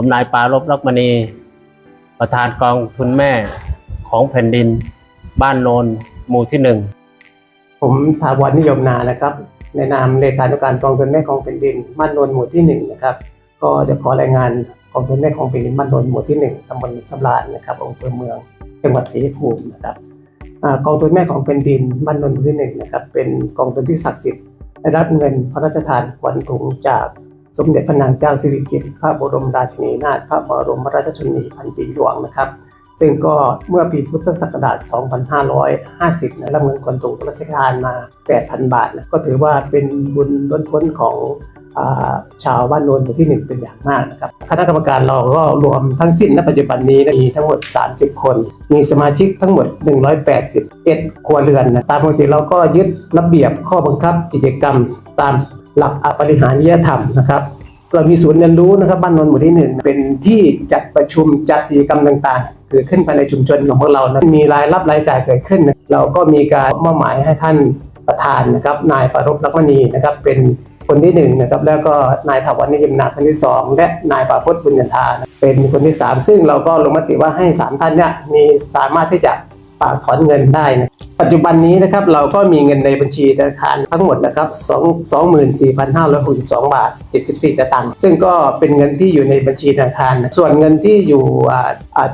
ผมนายปารบรักมณี ประธานกองทุนแม่ของแผ่นดิน บ้านโนนหมู่ที่หนึ่งผมถาวรนิยมนานะครับ ในนามเลขานุการกองทุนแม่ของแผ่นดิน บ้านโนนหมู่ที่หนึ่งนะครับ ก็จะขอรายงานกองทุนแม่ของแผ่นดินบ้านโนนหมู่ที่หนึ่งตำบลสำราญนะครับอำเภอเมืองจังหวัดศรีภูมินะครับกองทุนแม่ของแผ่นดินบ้านโนนหมู่ที่หนึ่งนะครับเป็นกองทุนที่ศักดิ์สิทธิ์ได้รับเงินพระราชทานขวัญถุงจาก สมเด็จพระนางเจ้าสิริกิติ์พระบรมราชินีนาถพระบรมราชชนนีพันปีหลวงนะครับ ซึ่งก็เมื่อปีพุทธศักราช 2550นะรับเงินคนถุงพระราชทานมา 8,000 บาทนะก็ถือว่าเป็นบุญล้นพ้นของชาวบ้านโนนที่ 1 เป็นอย่างมากนะครับคณะกรรมการเราก็รวมทั้งสิ้นณปัจจุบันนี้มีทั้งหมด 30 คน มีสมาชิกทั้งหมด 181 ครัวเรือนนะตามปกติเราก็ยึดระเบียบข้อบังคับกิจกรรมตาม หลักอปริหาริยธรรมนะครับเรามีศูนย์เรียนรู้นะครับบ้านนนท์หมู่ที่หนึ่งเป็นที่จัดประชุมจัดกิจกรรมต่างๆ เกิดขึ้นภายในชุมชนของพวกเรานะมีรายรับรายจ่ายเกิดขึ้นนะเราก็มีการมอบหมายให้ท่านประธานนะครับนายปรบลักมณีนะครับเป็นคนที่หนึ่งนะครับแล้วก็นายถาวรนิยมนาคนที่สองและนายปราพจน์บุญญาธานะเป็นคนที่สามซึ่งเราก็ลงมติว่าให้สามท่านเนี่ยมีสามารถที่จะ ฝากถอนเงินได้นะปัจจุบันนี้นะครับเราก็มีเงินในบัญชีธนาคารทั้งหมดนะครับ24,562 บาท 74สตางค์ซึ่งก็เป็นเงินที่อยู่ในบัญชีธนาคาร ส่วนเงินที่อยู่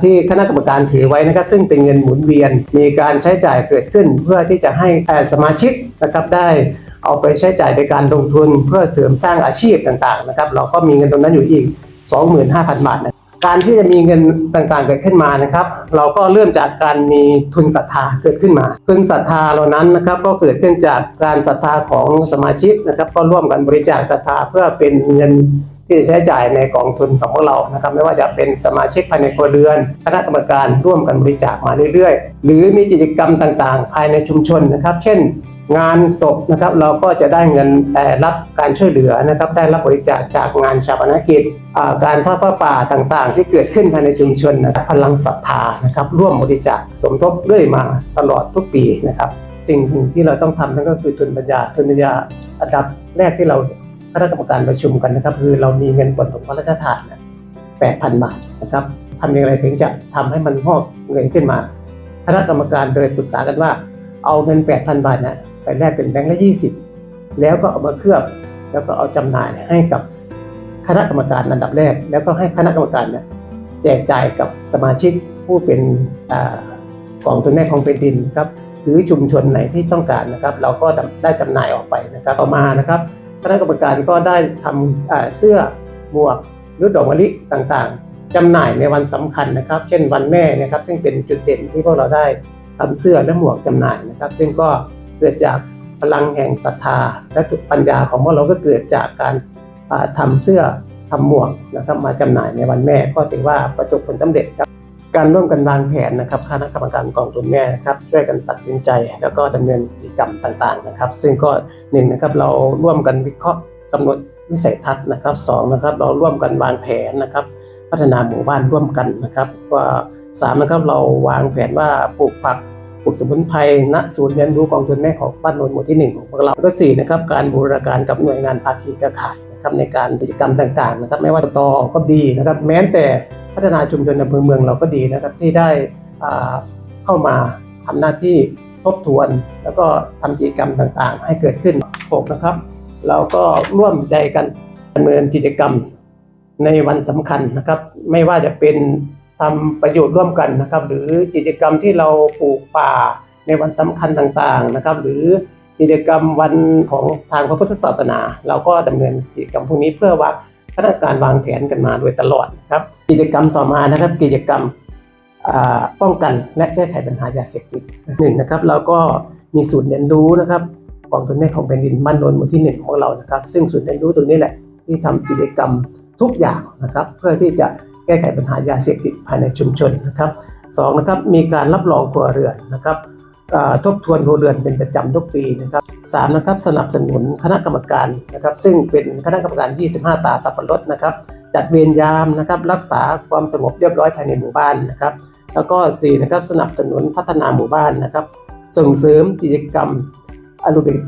ที่คณะกรรมการถือไว้นะครับ ซึ่งเป็นเงินหมุนเวียน มีการใช้จ่ายเกิดขึ้น เพื่อที่จะให้สมาชิกนะครับได้เอาไปใช้จ่ายในการลงทุนเพื่อเสริมสร้างอาชีพต่างๆนะครับเราก็มีเงินตรงนั้นอยู่อีก 25,000 บาทนะ การที่จะมีเงินต่างๆเกิดขึ้นมานะครับ เราก็เริ่มจากการมีทุนศรัทธาเกิดขึ้นมา ทุนศรัทธาเหล่านั้นนะครับก็เกิดขึ้นจากการศรัทธาของสมาชิกนะครับ ก็ร่วมกันบริจาคศรัทธาเพื่อเป็นเงินที่ใช้จ่ายในกองทุนของพวกเรานะครับ ไม่ว่าจะเป็นสมาชิกภายในครัวเรือนคณะกรรมการร่วมกันบริจาคมาเรื่อยๆ หรือมีกิจกรรมต่างๆ ภายในชุมชนนะครับ เช่น งานศพนะครับเราก็จะได้เงินเอ่รับการช่วยเหลือนะครับได้รับบริจาคจากงานชาปนกิจการทอดผ้าป่าต่างๆ ที่เกิดขึ้นภายในชุมชนนะครับพลังศรัทธานะครับร่วมบริจาคสมทบเรื่อยมาตลอดทุกปีนะครับ สิ่งหนึ่งที่เราต้องทำนั่นก็คือทุนปัญญาทุนปัญญาอันดับแรกที่เราคณะกรรมการประชุมกันนะครับ คือเรามีเงินกดถุงพระราชทานนะ8,000บาทนะครับทำอย่างไรถึงจะทำให้มันงอกเงยขึ้นมาคณะกรรมการเลยปรึกษากันว่าเอาเงิน8,000บาทนะ ไปแลกเป็นแบงค์ละ20แล้วก็เอามาเคลือบ แล้วก็เอาจำหน่ายให้กับคณะกรรมการอันดับแรก แล้วก็ให้คณะกรรมการเนี่ยแจกจ่ายกับสมาชิกผู้เป็นกองทุนแม่ของเป็นดินครับหรือชุมชนไหนที่ต้องการนะครับ เราก็ได้จำหน่ายออกไปนะครับต่อมานะครับคณะกรรมการก็ได้ทำอ่าเสื้อหมวกรือดอกมะลิต่างๆจำหน่ายในวันสำคัญนะครับ เช่นวันแม่นะครับ ซึ่งเป็นจุดเด่นที่พวกเราได้ทำเสื้อและหมวกจำหน่ายนะครับ ซึ่งก็ เกิดจากพลังแห่งศรัทธา และปัญญาของพวกเราก็เกิดจากการอ่าทำเสื้อทำหมวกนะครับมาจำหน่ายในวันแม่ก็ถือว่าประสบผลสำเร็จครับ การร่วมกันวางแผนนะครับคณะกรรมการกองทุนแม่นะครับช่วยกันตัดสินใจ แล้วก็ดำเนินกิจกรรมต่างๆนะครับ ซึ่งก็หนึ่งนะครับเราร่วมกันวิเคราะห์กำหนดวิสัยทัศน์นะครับสองนะครับเราร่วมกันวางแผนนะครับ พัฒนาหมู่บ้านร่วมกันนะครับว่าสามนะครับเราวางแผนว่าปลูกผัก ปลูกสมุนไพรณศูนย์เรียนรู้กองทุนแม่ของบ้านโนนหมู่ที่หนึ่งของพวกเราแล้วก็สี่นะครับการบูรณาการกับหน่วยงานภาคีเครือข่ายนะครับในการกิจกรรมต่างๆนะครับไม่ว่าตอก็ดีนะครับแม้แต่พัฒนาชุมชนในอำเภอเมืองเราก็ดีนะครับที่ได้เข้ามาทำหน้าที่ทบทวน แล้วก็ทำกิจกรรมต่างๆ ให้เกิดขึ้นหกนะครับ เราก็ร่วมใจกันดำเนินกิจกรรมในวันสำคัญนะครับ ไม่ว่าจะเป็น ทำประโยชน์ร่วมกันนะครับ หรือกิจกรรมที่เราปลูกป่าในวันสำคัญต่างๆนะครับ หรือกิจกรรมวันของทางพระพุทธศาสนา เราก็ดำเนินกิจกรรมพวกนี้เพื่อว่าคณะการวางแผนกันมาโดยตลอดครับ กิจกรรมต่อมานะครับ กิจกรรมป้องกันและแก้ไขปัญหายาเสพติดหนึ่งนะครับเราก็มีศูนย์เรียนรู้นะครับกองทุนแม่ของแผ่นดินบ้านโนนหมู่ที่หนึ่งของเรานะครับ ซึ่งศูนย์เรียนรู้ตรงนี้แหละที่ทำกิจกรรมทุกอย่างนะครับ เพื่อที่จะ แก้ไขปัญหายาเสพติดภายในชุมชนนะครับสองนะครับมีการรับรองครัวเรือนนะครับทบทวนครัวเรือนเป็นประจำทุกปีนะครับสามนะครับสนับสนุนคณะกรรมการนะครับ ซึ่งเป็นคณะกรรมการ 25 ตาสับปะรดนะครับ จัดเวรยามนะครับรักษาความสงบเรียบร้อยภายในหมู่บ้านนะครับ แล้วก็4นะครับสนับสนุนพัฒนาหมู่บ้านนะครับ ส่งเสริมกิจกรรมอโรบิก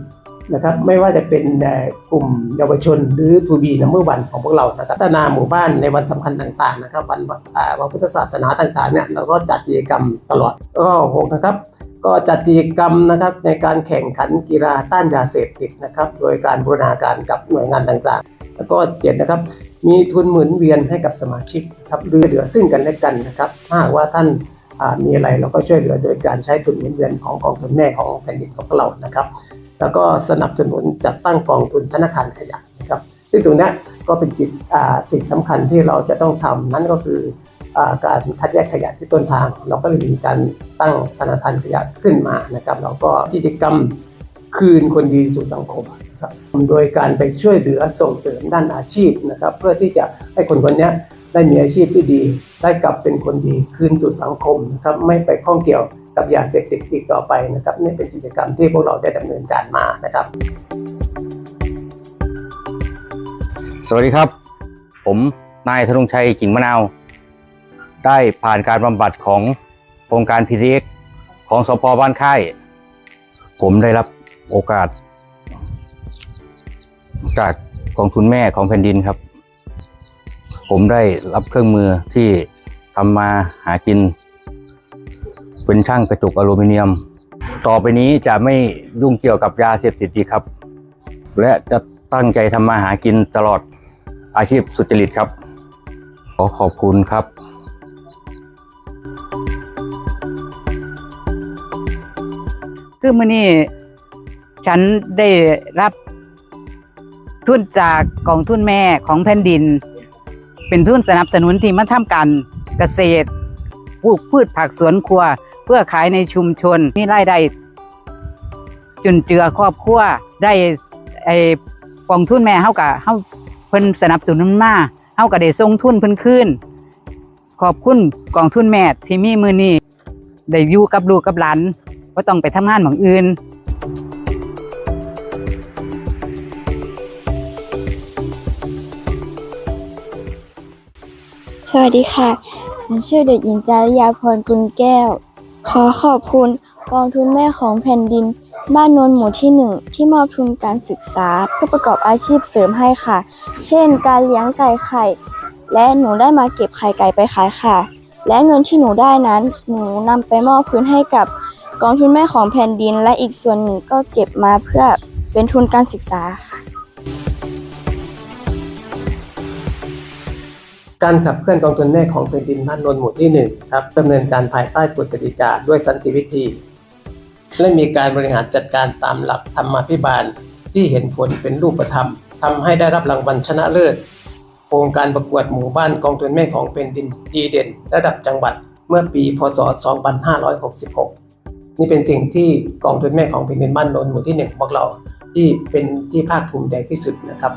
นะครับไม่ว่าจะเป็นเอ่อกลุ่มเยาวชนหรือทูบีนัมเบอร์วันของพวกเรานะครับพัฒนาหมู่บ้านในวันสำคัญต่างๆนะครับวันอ่าวันพุทธศาสนาต่างๆเนี่ยเราก็จัดกิจกรรมตลอดก็หกนะครับก็จัดกิจกรรมนะครับในการแข่งขันกีฬาต้านยาเสพติดนะครับโดยการบูรณาการกับหน่วยงานต่างๆ แล้วก็เจ็ดนะครับมีทุนหมุนเวียนให้กับสมาชิกครับเหลือเหลือซึ่งกันและกันนะครับถ้าหากว่าท่านอ่ามีอะไรเราก็ช่วยเหลือโดยการใช้ทุนหมุนเวียนของกองทุนแม่ของแผ่นดินของเรานะครับ แล้วก็สนับสนุนจัดตั้งกองทุนธนาคารขยะนะครับ ซึ่งตรงนี้ก็เป็นจิตสิ่งสำคัญที่เราจะต้องทำนั่นก็คืออการคัดแยกขยะที่ต้นทาง เราก็เลยมีการตั้งธนาคารขยะขึ้นมานะครับแล้วก็กิจกรรมคืนคนดีสู่สังคมนะครับโดยการไปช่วยเหลือส่งเสริมด้านอาชีพนะครับ เพื่อที่จะให้คนคนนี้ได้มีอาชีพที่ดี ได้กลับเป็นคนดีคืนสู่สังคมนะครับไม่ไปข้องเกี่ยว กับยาเสพติดอีกต่อไปนะครับนี่เป็นกิจกรรมที่พวกเราได้ดำเนินการมานะครับ สวัสดีครับ ผมนายธนงชัยกิ่งมะนาว ได้ผ่านการบำบัดของโครงการพีเกของสพบ้านค่าย ผมได้รับโอกาส จากกองทุนแม่ของแผ่นดินครับ ผมได้รับเครื่องมือที่ทำมาหากิน เป็นช่างกระจกอลูมิเนียม ต่อไปนี้จะไม่ยุ่งเกี่ยวกับยาเสพติดอีกครับ และจะตั้งใจทำมาหากินตลอดอาชีพสุจริตครับ ขอขอบคุณครับคือมื่อนี้ฉันได้รับทุนจากกองทุนแม่ของแผ่นดิน เป็นทุนสนับสนุนที่มาทำการเกษตรปลูกพืชผักสวนครัว เพื่อขายในชุมชนมีรายได้จุนเจือครอบครัวได้ไอกองทุนแม่เฮากะเฮาเพิ่นสนับสนุนมาเฮาก็ได้ส่งทุนเพิ่นคืนขอบคุณกองทุนแม่ที่มีมือนี้ได้อยู่กับลูกกับหลานก็ต้องไปทำงานหมองอื่นสวัสดีค่ะผมชื่อเด็กหญิงจาริยาพรกุลแก้ว ขอขอบคุณกองทุนแม่ของแผ่นดิน บ้านโนนหมู่ที่หนึ่งที่มอบทุนการศึกษาเพื่อประกอบอาชีพเสริมให้ค่ะ เช่น การเลี้ยงไก่ไข่ และหนูได้มาเก็บไข่ไก่ไปขายค่ะ และเงินที่หนูได้นั้น หนูนำไปมอบคืนให้กับกองทุนแม่ของแผ่นดิน และอีกส่วนหนึ่งก็เก็บมาเพื่อเป็นทุนการศึกษาค่ะ การขับเคลื่อนกองทุนแม่ของแผ่นดินบ้านนนท์หมู่ที่หนึ่งครับดำเนินการภายใต้กฎกติกาด้วยสันติวิธี และมีการบริหารจัดการตามหลักธรรมาภิบาลที่เห็นผลเป็นรูปธรรมทำให้ได้รับรางวัลชนะเลิศโครงการประกวดหมู่บ้านกองทุนแม่ของแผ่นดินดีเด่น ระดับจังหวัดเมื่อปีพศ 2566 นี่เป็นสิ่งที่กองทุนแม่ของแผ่นดินบ้านนนท์หมู่ที่หนึ่งของพวกเราที่เป็นที่ภาคภูมิใจที่สุดนะครับ